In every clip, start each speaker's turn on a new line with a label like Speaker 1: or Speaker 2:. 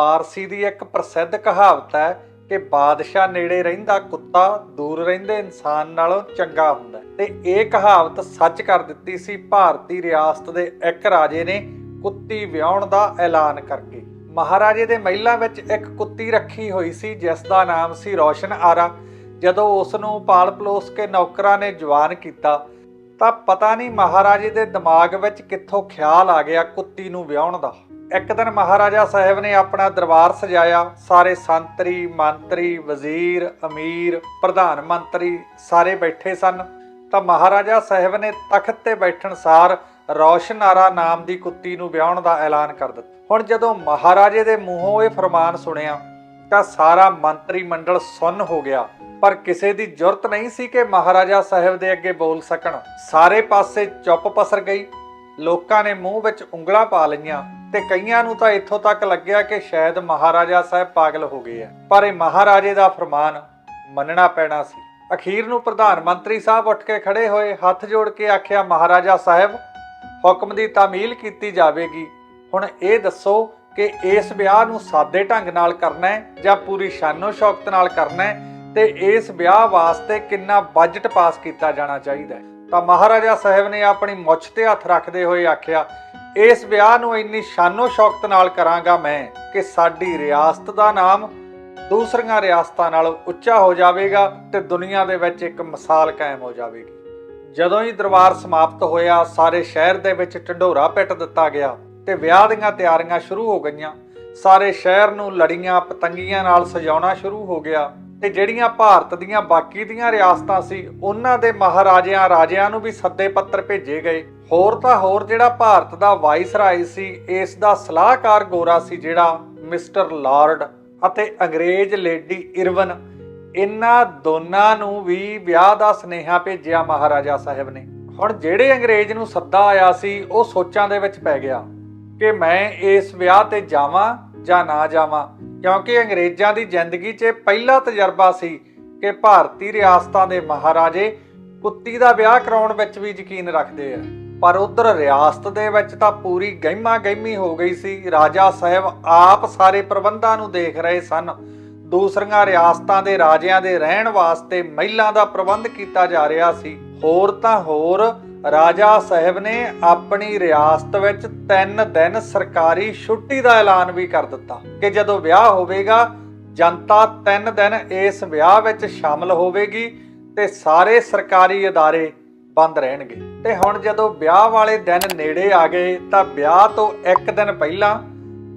Speaker 1: ਫਾਰਸੀ ਦੀ ਇੱਕ ਪ੍ਰਸਿੱਧ ਕਹਾਵਤ ਹੈ ਕਿ ਬਾਦਸ਼ਾਹ ਨੇੜੇ ਰਹਿੰਦਾ ਕੁੱਤਾ ਦੂਰ ਰਹਿੰਦੇ ਇਨਸਾਨ ਨਾਲੋਂ ਚੰਗਾ ਹੁੰਦਾ ਤੇ ਇਹ ਕਹਾਵਤ ਸੱਚ ਕਰ ਦਿੱਤੀ ਸੀ, ਭਾਰਤੀ ਰਿਆਸਤ ਦੇ ਇੱਕ ਰਾਜੇ ਨੇ ਕੁੱਤੀ ਵਿਆਹਣ ਦਾ ਐਲਾਨ ਕਰਕੇ। ਮਹਾਰਾਜੇ ਦੇ ਮਹਿਲਾਂ ਵਿੱਚ ਇੱਕ ਕੁੱਤੀ ਰੱਖੀ ਹੋਈ ਸੀ, ਜਿਸ ਦਾ ਨਾਮ ਸੀ ਰੋਸ਼ਨ ਆਰਾ। ਜਦੋਂ ਉਸ ਨੂੰ ਪਾਲ ਪਲੋਸ ਕੇ ਨੌਕਰਾਂ ਨੇ ਜਵਾਨ ਕੀਤਾ ਤਾਂ ਪਤਾ ਨਹੀਂ ਮਹਾਰਾਜੇ ਦੇ ਦਿਮਾਗ ਵਿੱਚ ਕਿੱਥੋਂ ਖਿਆਲ ਆ ਗਿਆ ਕੁੱਤੀ ਨੂੰ ਵਿਆਹਣ ਦਾ। ਇੱਕ ਦਿਨ ਮਹਾਰਾਜਾ ਸਾਹਿਬ ਨੇ ਆਪਣਾ ਦਰਬਾਰ ਸਜਾਇਆ। ਸਾਰੇ ਸੰਤਰੀ, ਮੰਤਰੀ, ਵਜ਼ੀਰ, ਅਮੀਰ, ਪ੍ਰਧਾਨ ਮੰਤਰੀ ਸਾਰੇ ਬੈਠੇ ਸਨ। ਤਾਂ ਮਹਾਰਾਜਾ ਸਾਹਿਬ ਨੇ ਤਖਤ ਤੇ ਬੈਠਣ ਸਾਰ ਰੌਸ਼ਨਾਰਾ ਨਾਮ ਦੀ ਕੁੱਤੀ ਨੂੰ ਵਿਆਹਣ ਦਾ ਐਲਾਨ ਕਰ ਦਿੱਤਾ। ਹੁਣ ਜਦੋਂ ਮਹਾਰਾਜੇ ਦੇ ਮੂੰਹੋਂ ਇਹ ਫਰਮਾਨ ਸੁਣਿਆ, ਤਾਂ ਸਾਰਾ ਮੰਤਰੀ ਮੰਡਲ ਸੁੰਨ ਹੋ ਗਿਆ। ਪਰ ਕਿਸੇ ਦੀ ਜੁਰਤ ਨਹੀਂ ਸੀ ਕਿ ਮਹਾਰਾਜਾ ਸਾਹਿਬ ਦੇ ਅੱਗੇ ਬੋਲ ਸਕਣ। ਸਾਰੇ ਪਾਸੇ ਚੁੱਪ ਪਸਰ ਗਈ। ਲੋਕਾਂ ਨੇ ਮੂੰਹ ਵਿੱਚ ਉਂਗਲਾਂ ਪਾ ਲਈਆਂ ਤੇ ਕਈਆਂ ਨੂੰ ਤਾਂ ਇੱਥੋਂ ਤੱਕ ਲੱਗਿਆ ਕਿ ਸ਼ਾਇਦ ਮਹਾਰਾਜਾ ਸਾਹਿਬ ਪਾਗਲ ਹੋ ਗਏ ਆ। ਪਰ ਇਹ ਮਹਾਰਾਜੇ ਦਾ ਫਰਮਾਨ ਮੰਨਣਾ ਪੈਣਾ ਸੀ। ਅਖੀਰ ਨੂੰ ਪ੍ਰਧਾਨ ਮੰਤਰੀ ਸਾਹਿਬ ਉੱਠ ਕੇ ਖੜੇ ਹੋਏ, ਹੱਥ ਜੋੜ ਕੇ ਆਖਿਆ, ਮਹਾਰਾਜਾ ਸਾਹਿਬ, ਹੁਕਮ ਦੀ ਤਾਮੀਲ ਕੀਤੀ ਜਾਵੇਗੀ। ਹੁਣ ਇਹ ਦੱਸੋ ਕਿ ਇਸ ਵਿਆਹ ਨੂੰ ਸਾਦੇ ਢੰਗ ਨਾਲ ਕਰਨਾ ਹੈ ਜਾਂ ਪੂਰੀ ਸ਼ਾਨੋ ਸ਼ੌਕਤ ਨਾਲ ਕਰਨਾ ਹੈ ਤੇ ਇਸ ਵਿਆਹ ਵਾਸਤੇ ਕਿੰਨਾ ਬਜਟ ਪਾਸ ਕੀਤਾ ਜਾਣਾ ਚਾਹੀਦਾ ਹੈ। ਤਾਂ ਮਹਾਰਾਜਾ ਸਾਹਿਬ ਨੇ ਆਪਣੀ ਮੁੱਛ ਤੇ ਹੱਥ ਰੱਖਦੇ ਹੋਏ ਆਖਿਆ, ਇਸ ਵਿਆਹ ਨੂੰ ਇੰਨੀ ਸ਼ਾਨੋ ਸ਼ੌਕਤ ਨਾਲ ਕਰਾਂਗਾ ਮੈਂ ਕਿ ਸਾਡੀ ਰਿਆਸਤ ਦਾ ਨਾਮ ਦੂਸਰੀਆਂ ਰਿਆਸਤਾਂ ਨਾਲੋਂ ਉੱਚਾ ਹੋ ਜਾਵੇਗਾ ਤੇ ਦੁਨੀਆ ਦੇ ਵਿੱਚ ਇੱਕ ਮਿਸਾਲ ਕਾਇਮ ਹੋ ਜਾਵੇਗੀ। ਜਦੋਂ ਹੀ ਦਰਬਾਰ ਸਮਾਪਤ ਹੋਇਆ, ਸਾਰੇ ਸ਼ਹਿਰ ਦੇ ਵਿੱਚ ਢੰਡੋਰਾ ਪਿੱਟ ਦਿੱਤਾ ਗਿਆ ਤੇ ਵਿਆਹ ਦੀਆਂ ਤਿਆਰੀਆਂ ਸ਼ੁਰੂ ਹੋ ਗਈਆਂ। ਸਾਰੇ ਸ਼ਹਿਰ ਨੂੰ ਲੜੀਆਂ ਪਤੰਗੀਆਂ ਨਾਲ ਸਜਾਉਣਾ ਸ਼ੁਰੂ ਹੋ ਗਿਆ। ਤੇ ਜਿਹੜੀਆਂ ਭਾਰਤ ਦੀਆਂ ਬਾਕੀ ਦੀਆਂ ਰਿਆਸਤਾਂ ਸੀ, ਉਹਨਾਂ ਦੇ ਮਹਾਰਾਜਿਆਂ ਰਾਜਿਆਂ ਨੂੰ ਵੀ ਸੱਦੇ ਪੱਤਰ ਭੇਜੇ ਗਏ। ਹੋਰ ਤਾਂ ਹੋਰ ਜਿਹੜਾ ਭਾਰਤ ਦਾ ਵਾਇਸਰਾਏ ਸੀ, ਇਸ ਦਾ ਸਲਾਹਕਾਰ ਗੋਰਾ ਸੀ ਜਿਹੜਾ ਮਿਸਟਰ ਲਾਰਡ ਅਤੇ ਅੰਗਰੇਜ਼ ਲੇਡੀ ਇਰਵਨ। ਇਹਨਾਂ ਦੋਨਾਂ ਨੂੰ ਵੀ ਵਿਆਹ ਦਾ ਸੁਨੇਹਾ ਭੇਜਿਆ ਮਹਾਰਾਜਾ ਸਾਹਿਬ ਨੇ। ਹੁਣ ਜਿਹੜੇ ਅੰਗਰੇਜ਼ ਨੂੰ ਸੱਦਾ ਆਇਆ ਸੀ, ਉਹ ਸੋਚਾਂ ਦੇ ਵਿੱਚ ਪੈ ਗਿਆ ਕਿ ਮੈਂ ਇਸ ਵਿਆਹ ਤੇ ਜਾਵਾਂ ਜਾਂ ਨਾ ਜਾਵਾਂ। ਕਿਉਂਕਿ ਅੰਗਰੇਜ਼ਾਂ ਦੀ ਜ਼ਿੰਦਗੀ 'ਚ ਪਹਿਲਾ ਤਜਰਬਾ ਸੀ ਕਿ ਭਾਰਤੀ ਰਿਆਸਤਾਂ ਦੇ ਮਹਾਰਾਜੇ ਕੁੱਤੀ ਦਾ ਵਿਆਹ ਕਰਾਉਣ ਵਿੱਚ ਵੀ ਯਕੀਨ ਰੱਖਦੇ ਆ। ਪਰ ਉਧਰ ਰਿਆਸਤ ਦੇ ਵਿੱਚ ਤਾਂ ਪੂਰੀ ਗਹਿਮਾ ਗਹਿਮੀ ਹੋ ਗਈ ਸੀ। ਰਾਜਾ ਸਾਹਿਬ ਆਪ ਸਾਰੇ ਪ੍ਰਬੰਧਾਂ ਨੂੰ ਦੇਖ ਰਹੇ ਸਨ। ਦੂਸਰੀਆਂ ਰਿਆਸਤਾਂ ਦੇ ਰਾਜਿਆਂ ਦੇ ਰਹਿਣ ਵਾਸਤੇ ਮਹਿਲਾਂ ਦਾ ਪ੍ਰਬੰਧ ਕੀਤਾ ਜਾ ਰਿਹਾ ਸੀ। ਹੋਰ ਤਾਂ ਹੋਰ ਰਾਜਾ ਸਾਹਿਬ ਨੇ ਆਪਣੀ ਰਿਆਸਤ ਵਿੱਚ 3 ਦਿਨ ਸਰਕਾਰੀ ਛੁੱਟੀ ਦਾ ਐਲਾਨ ਵੀ ਕਰ ਦਿੱਤਾ ਕਿ ਜਦੋਂ ਵਿਆਹ ਹੋਵੇਗਾ ਜਨਤਾ 3 ਦਿਨ ਇਸ ਵਿਆਹ ਵਿੱਚ ਸ਼ਾਮਲ ਹੋਵੇਗੀ ਤੇ ਸਾਰੇ ਸਰਕਾਰੀ ادارے ਬੰਦ ਰਹਿਣਗੇ ਤੇ ਹੁਣ ਜਦੋਂ ਵਿਆਹ ਵਾਲੇ ਦਿਨ ਨੇੜੇ ਆ ਗਏ ਤਾਂ ਵਿਆਹ ਤੋਂ ਇੱਕ ਦਿਨ ਪਹਿਲਾਂ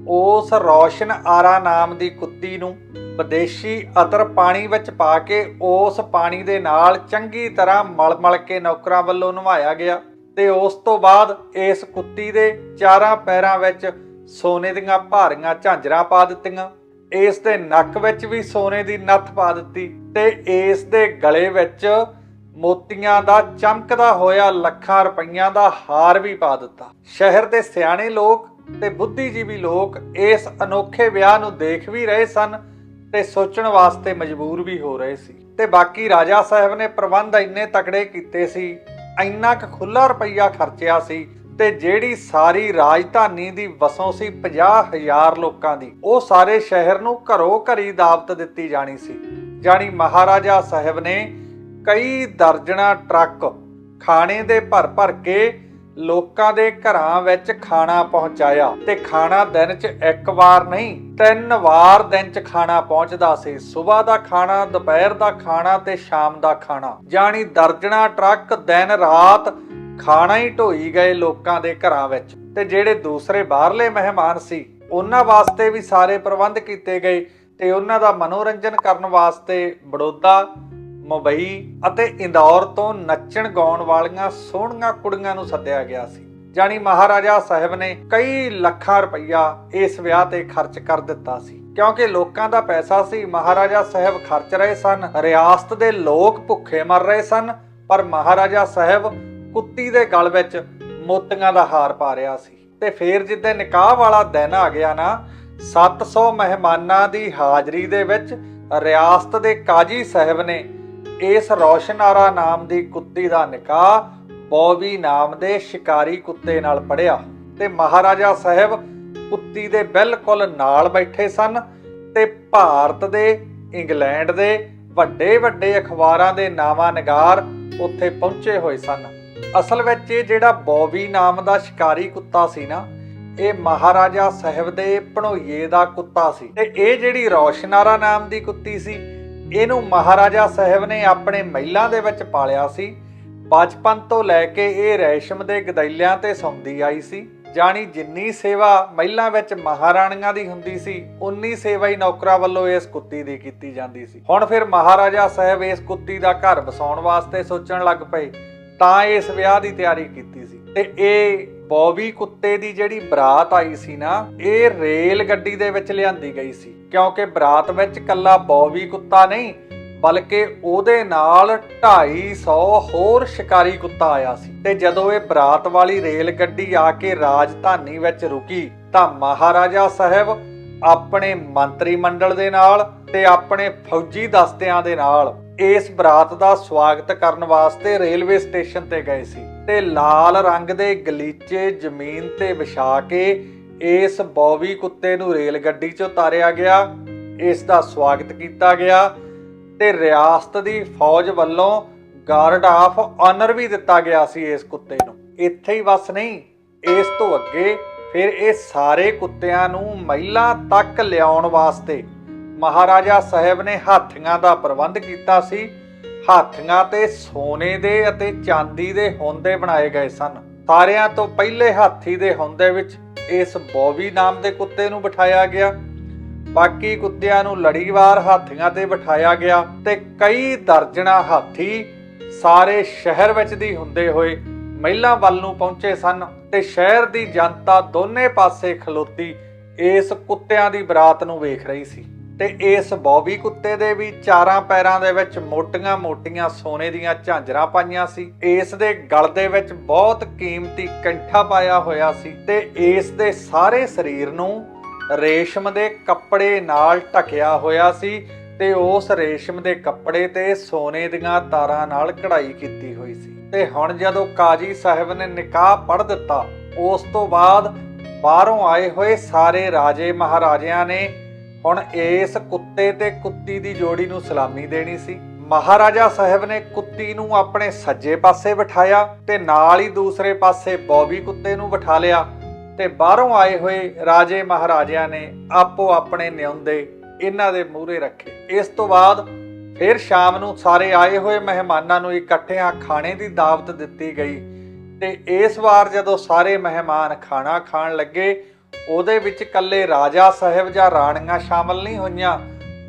Speaker 1: ਉਸ ਰੌਸ਼ਨ ਆਰਾ ਨਾਮ ਦੀ ਕੁੱਤੀ ਨੂੰ ਵਿਦੇਸ਼ੀ ਅਤਰ ਪਾਣੀ ਵਿੱਚ ਪਾ ਕੇ ਉਸ ਪਾਣੀ ਦੇ ਨਾਲ ਚੰਗੀ ਤਰ੍ਹਾਂ ਮਲ-ਮਲ ਕੇ ਨੌਕਰਾਂ ਵੱਲੋਂ ਨਵਾਇਆ ਗਿਆ ਤੇ ਉਸ ਤੋਂ ਬਾਅਦ ਇਸ ਕੁੱਤੀ ਦੇ ਚਾਰਾਂ ਪੈਰਾਂ ਵਿੱਚ ਸੋਨੇ ਦੀਆਂ ਭਾਰੀਆਂ ਝਾਂਜਰਾਂ ਪਾ ਦਿੱਤੀਆਂ। ਇਸ ਦੇ ਨੱਕ ਵਿੱਚ ਵੀ ਸੋਨੇ ਦੀ ਨੱਥ ਪਾ ਦਿੱਤੀ ਤੇ ਇਸ ਦੇ ਗਲੇ ਵਿੱਚ ਮੋਤੀਆਂ ਦਾ ਚਮਕਦਾ ਹੋਇਆ ਲੱਖਾਂ ਰੁਪਈਆਂ ਦਾ ਹਾਰ ਵੀ ਪਾ ਦਿੱਤਾ। ਸ਼ਹਿਰ ਦੇ ਸਿਆਣੇ ਲੋਕ ਤੇ ਬੁੱਧੀਜੀਵੀ ਲੋਕ ਇਸ ਅਨੋਖੇ ਵਿਆਹ ਨੂੰ ਦੇਖ ਵੀ ਰਹੇ ਸਨ ਤੇ ਸੋਚਣ ਵਾਸਤੇ ਮਜਬੂਰ ਵੀ ਹੋ ਰਹੇ ਸੀ। ਤੇ ਬਾਕੀ ਰਾਜਾ ਸਾਹਿਬ ਨੇ ਪ੍ਰਬੰਧ ਇੰਨੇ ਤਕੜੇ ਕੀਤੇ ਸੀ, ਇੰਨਾ ਕੁ ਖੁੱਲਾ ਰੁਪਈਆ ਖਰਚਿਆ ਸੀ ਤੇ ਜਿਹੜੀ ਸਾਰੀ ਰਾਜਧਾਨੀ ਦੀ ਵਸੋਂ ਸੀ 50000 ਲੋਕਾਂ ਦੀ, ਉਹ ਸਾਰੇ ਸ਼ਹਿਰ ਨੂੰ ਘਰੋ ਘਰੀ ਦਾਵਤ ਦਿੱਤੀ ਜਾਣੀ ਸੀ। ਜਾਣੀ ਮਹਾਰਾਜਾ ਸਾਹਿਬ ਨੇ ਕਈ ਦਰਜਣਾ ਟਰੱਕ ਖਾਣੇ ਦੇ ਭਰ ਭਰ ਕੇ ਲੋਕਾਂ ਦੇ ਘਰਾਂ ਵਿੱਚ ਖਾਣਾ ਪਹੁੰਚਾਇਆ ਤੇ ਖਾਣਾ ਦਿਨ 'ਚ ਇੱਕ ਵਾਰ ਨਹੀਂ, ਤਿੰਨ ਵਾਰ ਦਿਨ 'ਚ ਖਾਣਾ ਪਹੁੰਚਦਾ ਸੀ। ਸਵੇਰ ਦਾ ਖਾਣਾ, ਦੁਪਹਿਰ ਦਾ ਖਾਣਾ ਤੇ ਸ਼ਾਮ ਦਾ ਖਾਣਾ। ਜਾਣੀ ਦਰਜਣਾ ਟਰੱਕ ਦਿਨ ਰਾਤ ਖਾਣਾ ਹੀ ਢੋਈ ਗਏ ਲੋਕਾਂ ਦੇ ਘਰਾਂ ਵਿੱਚ। ਤੇ ਜਿਹੜੇ ਦੂਸਰੇ ਬਾਹਰਲੇ ਮਹਿਮਾਨ ਸੀ, ਉਹਨਾਂ ਵਾਸਤੇ ਵੀ ਸਾਰੇ ਪ੍ਰਬੰਧ ਕੀਤੇ ਗਏ ਤੇ ਉਹਨਾਂ ਦਾ ਮਨੋਰੰਜਨ ਕਰਨ ਵਾਸਤੇ ਬੜੋਦਾ ਮੁੰਬਈ ਅਤੇ ਇੰਦੌਰ ਤੋਂ ਨੱਚਣ ਗਾਉਣ ਵਾਲੀਆਂ ਸੋਹਣੀਆਂ ਕੁੜੀਆਂ ਨੂੰ ਸੱਦਿਆ ਗਿਆ ਸੀ। ਜਾਣੀ ਮਹਾਰਾਜਾ ਸਾਹਿਬ ਨੇ ਕਈ ਲੱਖਾਂ ਰੁਪਈਆ ਇਸ ਵਿਆਹ ਤੇ ਖਰਚ ਕਰ ਦਿੱਤਾ ਸੀ। ਕਿਉਂਕਿ ਲੋਕਾਂ ਦਾ ਪੈਸਾ ਸੀ, ਮਹਾਰਾਜਾ ਸਾਹਿਬ ਖਰਚ ਰਹੇ ਸਨ, ਰਿਆਸਤ ਦੇ ਲੋਕ ਭੁੱਖੇ ਮਰ ਰਹੇ ਸਨ, ਪਰ ਮਹਾਰਾਜਾ ਸਾਹਿਬ ਕੁੱਤੀ ਦੇ ਗਲ ਵਿੱਚ ਮੋਤੀਆਂ ਦਾ ਹਾਰ ਪਾ ਰਿਹਾ ਸੀ। ਤੇ ਫੇਰ ਜਿੱਦੇ ਨਿਕਾਹ ਵਾਲਾ ਦਿਨ ਆ ਗਿਆ ਨਾ 700 ਮਹਿਮਾਨਾਂ ਦੀ ਹਾਜ਼ਰੀ ਦੇ ਵਿੱਚ ਰਿਆਸਤ ਦੇ ਕਾਜੀ ਸਾਹਿਬ ਨੇ ਇਸ ਰੌਸ਼ਨਾਰਾ ਨਾਮ ਦੀ ਕੁੱਤੀ ਦਾ ਨਿਕਾਹ ਬੌਬੀ ਨਾਮ ਦੇ ਸ਼ਿਕਾਰੀ ਕੁੱਤੇ ਨਾਲ ਪੜਿਆ ਤੇ ਮਹਾਰਾਜਾ ਸਾਹਿਬ ਕੁੱਤੀ ਦੇ ਬਿਲਕੁਲ ਨਾਲ ਬੈਠੇ ਸਨ ਤੇ ਭਾਰਤ ਦੇ, ਇੰਗਲੈਂਡ ਦੇ ਵੱਡੇ ਵੱਡੇ ਅਖਬਾਰਾਂ ਦੇ ਨਾਵਾਂ ਨਿਗਾਰ ਉੱਥੇ ਪਹੁੰਚੇ ਹੋਏ ਸਨ। ਅਸਲ ਵਿੱਚ ਇਹ ਜਿਹੜਾ ਬੌਬੀ ਨਾਮ ਦਾ ਸ਼ਿਕਾਰੀ ਕੁੱਤਾ ਸੀ ਨਾ, ਇਹ ਮਹਾਰਾਜਾ ਸਾਹਿਬ ਦੇ ਭਣੋਈਏ ਦਾ ਕੁੱਤਾ ਸੀ। ਤੇ ਇਹ ਜਿਹੜੀ ਰੌਸ਼ਨਾਰਾ ਨਾਮ ਦੀ ਕੁੱਤੀ ਸੀ ਇਹਨੂੰ ਮਹਾਰਾਜਾ ਸਾਹਿਬ ਨੇ ਆਪਣੇ ਮਹਿਲਾਂ ਦੇ ਵਿੱਚ ਪਾਲਿਆ ਸੀ। ਬਚਪਨ ਤੋਂ ਲੈ ਕੇ ਇਹ ਰੈਸ਼ਮ ਦੇ ਗਦੈਲਿਆਂ ਤੇ ਸੌਂਦੀ ਆਈ ਸੀ। ਜਾਣੀ ਜਿੰਨੀ ਸੇਵਾ ਮਹਿਲਾਂ ਵਿੱਚ ਮਹਾਰਾਣੀਆਂ ਦੀ ਹੁੰਦੀ ਸੀ, ਉਨੀ ਸੇਵਾ ਹੀ ਨੌਕਰਾਂ ਵੱਲੋਂ ਇਸ ਕੁੱਤੀ ਦੀ ਕੀਤੀ ਜਾਂਦੀ ਸੀ। ਹੁਣ ਫਿਰ ਮਹਾਰਾਜਾ ਸਾਹਿਬ ਇਸ ਕੁੱਤੀ ਦਾ ਘਰ ਵਸਾਉਣ ਵਾਸਤੇ ਸੋਚਣ ਲੱਗ ਪਏ, ਤਾਂ ਇਸ ਵਿਆਹ ਦੀ ਤਿਆਰੀ ਕੀਤੀ ਸੀ। ਤੇ ਇਹ ਬੌਬੀ ਕੁੱਤੇ ਦੀ ਜਿਹੜੀ ਬਰਾਤ ਆਈ ਸੀ ਨਾ, ਇਹ ਰੇਲ ਗੱਡੀ ਦੇ ਵਿੱਚ ਲਿਆਂਦੀ ਗਈ ਸੀ। ਕਿਉਂਕਿ ਬਰਾਤ ਵਿੱਚ ਕੱਲਾ ਬੌਬੀ ਕੁੱਤਾ ਨਹੀਂ, ਬਲਕਿ ਉਹਦੇ ਨਾਲ 250 ਹੋਰ ਸ਼ਿਕਾਰੀ ਕੁੱਤਾ ਆਇਆ ਸੀ। ਤੇ ਜਦੋਂ ਇਹ ਬਰਾਤ ਵਾਲੀ ਰੇਲ ਗੱਡੀ ਆ ਕੇ ਰਾਜਧਾਨੀ ਵਿੱਚ ਰੁਕੀ, ਤਾਂ ਮਹਾਰਾਜਾ ਸਾਹਿਬ ਆਪਣੇ ਮੰਤਰੀ ਮੰਡਲ ਦੇ ਨਾਲ ਤੇ ਆਪਣੇ ਫੌਜੀ ਦਸਤਿਆਂ ਦੇ ਨਾਲ ਇਸ ਬਰਾਤ ਦਾ ਸਵਾਗਤ ਕਰਨ ਵਾਸਤੇ ਰੇਲਵੇ ਸਟੇਸ਼ਨ ਤੇ ਗਏ ਸੀ। ਤੇ ਲਾਲ ਰੰਗ ਦੇ ਗਲੀਚੇ ਜ਼ਮੀਨ ਤੇ ਵਿਛਾ ਕੇ ਇਸ ਬੌਬੀ ਕੁੱਤੇ ਨੂੰ ਰੇਲ ਗੱਡੀ 'ਚ ਉਤਾਰਿਆ ਗਿਆ। ਇਸ ਦਾ ਸਵਾਗਤ ਕੀਤਾ ਗਿਆ ਤੇ ਰਿਆਸਤ ਦੀ ਫੌਜ ਵੱਲੋਂ ਗਾਰਡ ਆਫ ਆਨਰ ਵੀ ਦਿੱਤਾ ਗਿਆ ਸੀ ਇਸ ਕੁੱਤੇ ਨੂੰ। ਇੱਥੇ ਹੀ ਬਸ ਨਹੀਂ, ਇਸ ਤੋਂ ਅੱਗੇ ਫਿਰ ਇਹ ਸਾਰੇ ਕੁੱਤਿਆਂ ਨੂੰ ਮਹਿਲਾਂ ਤੱਕ ਲਿਆਉਣ ਵਾਸਤੇ ਮਹਾਰਾਜਾ ਸਾਹਿਬ ਨੇ ਹਾਥੀਆਂ ਦਾ ਪ੍ਰਬੰਧ ਕੀਤਾ ਸੀ। ਹਾਥੀਆਂ ਤੇ ਸੋਨੇ ਦੇ ਅਤੇ ਚਾਂਦੀ ਦੇ ਹੁੰਦੇ ਬਣਾਏ ਗਏ ਸਨ। ਸਾਰਿਆਂ ਤੋਂ ਪਹਿਲੇ ਹਾਥੀ ਦੇ ਹੁੰਦੇ ਵਿੱਚ ਇਸ ਬੌਬੀ ਨਾਮ ਦੇ ਕੁੱਤੇ ਨੂੰ ਬਿਠਾਇਆ ਗਿਆ। ਬਾਕੀ ਕੁੱਤਿਆਂ ਨੂੰ ਲੜੀਵਾਰ ਹਾਥੀਆਂ ਤੇ ਬਿਠਾਇਆ ਗਿਆ ਤੇ ਕਈ ਦਰਜਣਾ ਹਾਥੀ ਸਾਰੇ ਸ਼ਹਿਰ ਵਿੱਚ ਦੀ ਹੁੰਦੇ ਹੋਏ ਮਹਿਲਾਂ ਵੱਲ ਨੂੰ ਪਹੁੰਚੇ ਸਨ ਤੇ ਸ਼ਹਿਰ ਦੀ ਜਨਤਾ ਦੋਨੇ ਪਾਸੇ ਖਲੋਤੀ ਇਸ ਕੁੱਤਿਆਂ ਦੀ ਬਰਾਤ ਨੂੰ ਵੇਖ ਰਹੀ ਸੀ। ਤੇ ਇਸ ਬੌਬੀ ਕੁੱਤੇ ਦੇ ਵੀ ਚਾਰਾਂ ਪੈਰਾਂ ਦੇ ਵਿੱਚ ਮੋਟੀਆਂ-ਮੋਟੀਆਂ ਸੋਨੇ ਦੀਆਂ ਝਾਂਜਰਾਂ ਪਾਈਆਂ ਸੀ। ਇਸ ਦੇ ਗਲ ਦੇ ਵਿੱਚ ਬਹੁਤ ਕੀਮਤੀ ਕੰਠਾ ਪਾਇਆ ਹੋਇਆ ਸੀ ਤੇ ਇਸ ਦੇ ਸਾਰੇ ਸਰੀਰ ਨੂੰ ਰੇਸ਼ਮ ਦੇ ਕੱਪੜੇ ਨਾਲ ਢਕਿਆ ਹੋਇਆ ਸੀ ਤੇ ਉਸ ਰੇਸ਼ਮ ਦੇ ਕੱਪੜੇ ਤੇ ਸੋਨੇ ਦੀਆਂ ਤਾਰਾਂ ਨਾਲ ਕਢਾਈ ਕੀਤੀ ਹੋਈ ਸੀ। ਤੇ ਹੁਣ ਜਦੋਂ ਕਾਜੀ ਸਾਹਿਬ ਨੇ ਨਿਕਾਹ ਪੜ੍ਹ ਦਿੱਤਾ, ਉਸ ਤੋਂ ਬਾਅਦ ਬਾਹਰੋਂ ਆਏ ਹੋਏ ਸਾਰੇ ਰਾਜੇ ਮਹਾਰਾਜਿਆਂ ਨੇ ਹੁਣ ਇਸ ਕੁੱਤੇ ਤੇ ਕੁੱਤੀ ਦੀ ਜੋੜੀ ਨੂੰ ਸਲਾਮੀ ਦੇਣੀ ਸੀ। ਮਹਾਰਾਜਾ ਸਾਹਿਬ ਨੇ ਕੁੱਤੀ ਨੂੰ ਆਪਣੇ ਸੱਜੇ ਪਾਸੇ ਬਿਠਾਇਆ ਤੇ ਨਾਲ ਹੀ ਦੂਸਰੇ ਪਾਸੇ ਬੌਬੀ ਕੁੱਤੇ ਨੂੰ ਬਿਠਾ ਲਿਆ ਤੇ ਬਾਹਰੋਂ ਆਏ ਹੋਏ ਰਾਜੇ ਮਹਾਰਾਜਿਆਂ ਨੇ ਆਪੋ ਆਪਣੇ ਨਿਉਂਦੇ ਇਹਨਾਂ ਦੇ ਮੂਹਰੇ ਰੱਖੇ। ਇਸ ਤੋਂ ਬਾਅਦ ਫਿਰ ਸ਼ਾਮ ਨੂੰ ਸਾਰੇ ਆਏ ਹੋਏ ਮਹਿਮਾਨਾਂ ਨੂੰ ਇਕੱਠਿਆਂ ਖਾਣੇ ਦੀ ਦਾਵਤ ਦਿੱਤੀ ਗਈ ਤੇ ਇਸ ਵਾਰ ਜਦੋਂ ਸਾਰੇ ਮਹਿਮਾਨ ਖਾਣਾ ਖਾਣ ਲੱਗੇ ਉਹਦੇ ਵਿੱਚ ਇਕੱਲੇ ਰਾਜਾ ਸਾਹਿਬ ਜਾਂ ਰਾਣੀਆਂ ਸ਼ਾਮਲ ਨਹੀਂ ਹੋਈਆਂ।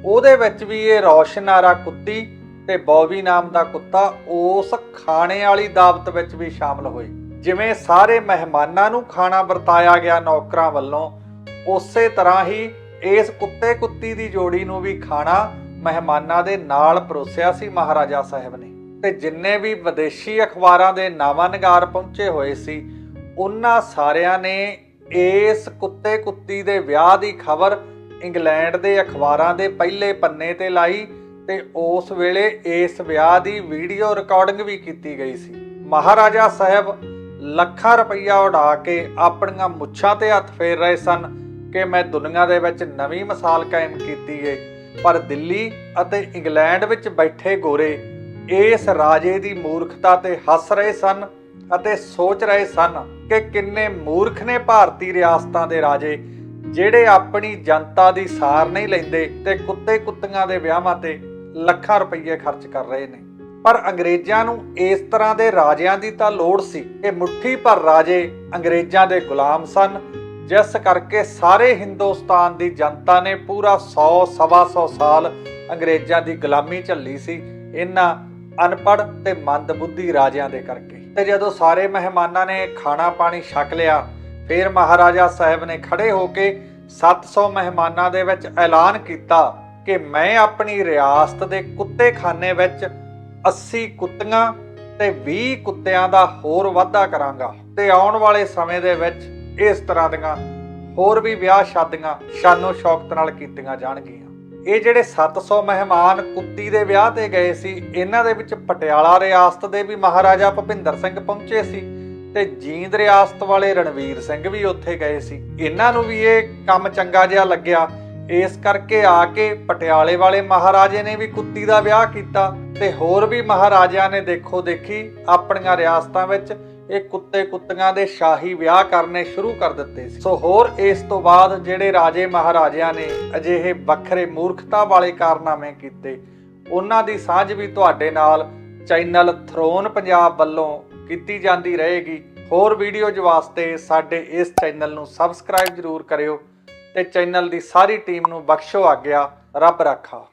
Speaker 1: ਉਹਦੇ ਵਿੱਚ ਵੀ ਇਹ ਰੌਸ਼ਨਾਰਾ ਕੁੱਤੀ ਤੇ ਬੌਬੀ ਨਾਮ ਦਾ ਕੁੱਤਾ ਉਸ ਖਾਣੇ ਵਾਲੀ ਦਾਵਤ ਵਿੱਚ ਵੀ ਸ਼ਾਮਲ ਹੋਏ। ਜਿਵੇਂ ਸਾਰੇ ਮਹਿਮਾਨਾਂ ਨੂੰ ਖਾਣਾ ਵਰਤਾਇਆ ਗਿਆ ਨੌਕਰਾਂ ਵੱਲੋਂ, ਉਸੇ ਤਰ੍ਹਾਂ ਹੀ ਇਸ ਕੁੱਤੇ ਕੁੱਤੀ ਦੀ ਜੋੜੀ ਨੂੰ ਵੀ ਖਾਣਾ ਮਹਿਮਾਨਾਂ ਦੇ ਨਾਲ ਪਰੋਸਿਆ ਸੀ ਮਹਾਰਾਜਾ ਸਾਹਿਬ ਨੇ। ਤੇ ਜਿੰਨੇ ਵੀ ਵਿਦੇਸ਼ੀ ਅਖਬਾਰਾਂ ਦੇ ਨਾਵਾਂ ਨਗਾਰ ਪਹੁੰਚੇ ਹੋਏ ਸੀ, ਉਹਨਾਂ ਸਾਰਿਆਂ ਨੇ ਇਸ ਕੁੱਤੇ ਕੁੱਤੀ ਦੇ ਵਿਆਹ ਦੀ ਖਬਰ ਇੰਗਲੈਂਡ ਦੇ ਅਖਬਾਰਾਂ ਦੇ ਪਹਿਲੇ ਪੰਨੇ ਤੇ ਲਾਈ ਤੇ ਉਸ ਵੇਲੇ ਇਸ ਵਿਆਹ ਦੀ ਵੀਡੀਓ ਰਿਕਾਰਡਿੰਗ ਵੀ ਕੀਤੀ ਗਈ ਸੀ। ਮਹਾਰਾਜਾ ਸਾਹਿਬ ਲੱਖਾਂ ਰੁਪਈਆ ਉਡਾ ਕੇ ਆਪਣੀਆਂ ਮੁੱਛਾਂ ਤੇ ਹੱਥ ਫੇਰ ਰਹੇ ਸਨ ਕਿ ਮੈਂ ਦੁਨੀਆ ਦੇ ਵਿੱਚ ਨਵੀਂ ਮਿਸਾਲ ਕਾਇਮ ਕੀਤੀ ਏ। ਪਰ ਦਿੱਲੀ ਅਤੇ ਇੰਗਲੈਂਡ ਵਿੱਚ ਬੈਠੇ ਗੋਰੇ ਇਸ ਰਾਜੇ ਦੀ ਮੂਰਖਤਾ ਤੇ ਹੱਸ ਰਹੇ ਸਨ ਅਤੇ ਸੋਚ ਰਹੇ ਸਨ ਕਿ ਕਿੰਨੇ ਮੂਰਖ ਨੇ ਭਾਰਤੀ ਰਿਆਸਤਾਂ ਦੇ ਰਾਜੇ, ਜਿਹੜੇ ਆਪਣੀ ਜਨਤਾ ਦੀ ਸਾਰ ਨਹੀਂ ਲੈਂਦੇ ਤੇ ਕੁੱਤੇ ਕੁੱਤੀਆਂ ਦੇ ਵਿਆਹਾਂ ਤੇ ਲੱਖਾਂ ਰੁਪਏ ਖਰਚ ਕਰ ਰਹੇ ਨੇ। ਪਰ ਅੰਗਰੇਜ਼ਾਂ ਨੂੰ ਇਸ ਤਰ੍ਹਾਂ ਦੇ ਰਾਜਿਆਂ ਦੀ ਤਾਂ ਲੋੜ ਸੀ। ਕਿ ਮੁੱਠੀ ਭਰ ਰਾਜੇ ਅੰਗਰੇਜ਼ਾਂ ਦੇ ਗੁਲਾਮ ਸਨ। ਜਿਸ ਕਰਕੇ ਸਾਰੇ ਹਿੰਦੁਸਤਾਨ ਦੀ ਜਨਤਾ ਨੇ ਪੂਰਾ 100 ਸਵਾ 100 ਸਾਲ ਅੰਗਰੇਜ਼ਾਂ ਦੀ ਗੁਲਾਮੀ ਝੱਲੀ ਸੀ। ਇਹਨਾਂ ਅਨਪੜ੍ਹ ਤੇ ਮੰਦਬੁੱਧੀ ਰਾਜਿਆਂ ਦੇ ਕਰਕੇ। ਤੇ ਜਦੋਂ ਸਾਰੇ ਮਹਿਮਾਨਾਂ ਨੇ ਖਾਣਾ ਪਾਣੀ ਛਕ ਲਿਆ, ਫਿਰ ਮਹਾਰਾਜਾ ਸਾਹਿਬ ਨੇ ਖੜੇ ਹੋ ਕੇ 700 ਮਹਿਮਾਨਾਂ ਦੇ ਵਿੱਚ ਐਲਾਨ ਕੀਤਾ ਕਿ ਮੈਂ ਆਪਣੀ ਰਿਆਸਤ ਦੇ ਕੁੱਤੇਖਾਨੇ ਵਿੱਚ 80 ਕੁੱਤੀਆਂ ਤੇ 20 ਕੁੱਤਿਆਂ ਦਾ ਹੋਰ ਵਾਧਾ ਕਰਾਂਗਾ। ਤੇ ਆਉਣ ਵਾਲੇ ਸਮੇਂ ਦੇ ਵਿੱਚ ਇਸ ਤਰ੍ਹਾਂ ਦੀਆਂ ਹੋਰ ਵੀ ਵਿਆਹ ਸ਼ਾਦੀਆਂ ਸ਼ਾਨੋ ਸ਼ੌਕਤ ਨਾਲ ਕੀਤੀਆਂ ਜਾਣਗੀਆਂ। ਇਹ ਜਿਹੜੇ 700 ਮਹਿਮਾਨ ਕੁੱਤੀ ਦੇ ਵਿਆਹ ਤੇ ਗਏ ਸੀ, ਇਹਨਾਂ ਦੇ ਵਿੱਚ ਪਟਿਆਲਾ ਰਿਆਸਤ ਦੇ ਵੀ ਮਹਾਰਾਜਾ ਭੁਪਿੰਦਰ ਸਿੰਘ ਪਹੁੰਚੇ ਸੀ ਤੇ ਜੀਂਦ ਰਿਆਸਤ ਵਾਲੇ ਰਣਵੀਰ ਸਿੰਘ ਵੀ ਉੱਥੇ ਗਏ ਸੀ। ਇਹਨਾਂ ਨੂੰ ਵੀ ਇਹ ਕੰਮ ਚੰਗਾ ਜਿਹਾ ਲੱਗਿਆ। ਇਸ ਕਰਕੇ ਆ ਕੇ ਪਟਿਆਲੇ ਵਾਲੇ ਮਹਾਰਾਜੇ ਨੇ ਵੀ ਕੁੱਤੀ ਦਾ ਵਿਆਹ ਕੀਤਾ ਤੇ ਹੋਰ ਵੀ ਮਹਾਰਾਜਿਆਂ ਨੇ ਦੇਖੋ ਦੇਖੀ ਆਪਣੀਆਂ ਰਿਆਸਤਾਂ ਵਿੱਚ ਇਹ ਕੁੱਤੇ ਕੁੱਤੀਆਂ ਦੇ ਸ਼ਾਹੀ ਵਿਆਹ ਕਰਨੇ ਸ਼ੁਰੂ ਕਰ ਦਿੱਤੇ ਸੀ। ਸੋ ਹੋਰ ਇਸ ਤੋਂ ਬਾਅਦ ਜਿਹੜੇ ਰਾਜੇ ਮਹਾਰਾਜਿਆਂ ਨੇ ਅਜਿਹੇ ਵੱਖਰੇ ਮੂਰਖਤਾ ਵਾਲੇ ਕਾਰਨਾਮੇ ਕੀਤੇ, ਉਹਨਾਂ ਦੀ ਸਾਂਝ ਵੀ ਤੁਹਾਡੇ ਨਾਲ ਚੈਨਲ ਥਰੋਨ ਪੰਜਾਬ ਵੱਲੋਂ ਕੀਤੀ ਜਾਂਦੀ ਰਹੇਗੀ। ਹੋਰ ਵੀਡੀਓਜ਼ ਵਾਸਤੇ ਸਾਡੇ ਇਸ ਚੈਨਲ ਨੂੰ ਸਬਸਕ੍ਰਾਈਬ ਜ਼ਰੂਰ ਕਰਿਓ ਤੇ ਚੈਨਲ ਦੀ ਸਾਰੀ ਟੀਮ ਨੂੰ ਬਖਸ਼ੋ ਆਗਿਆ। ਰੱਬ ਰਾਖਾ।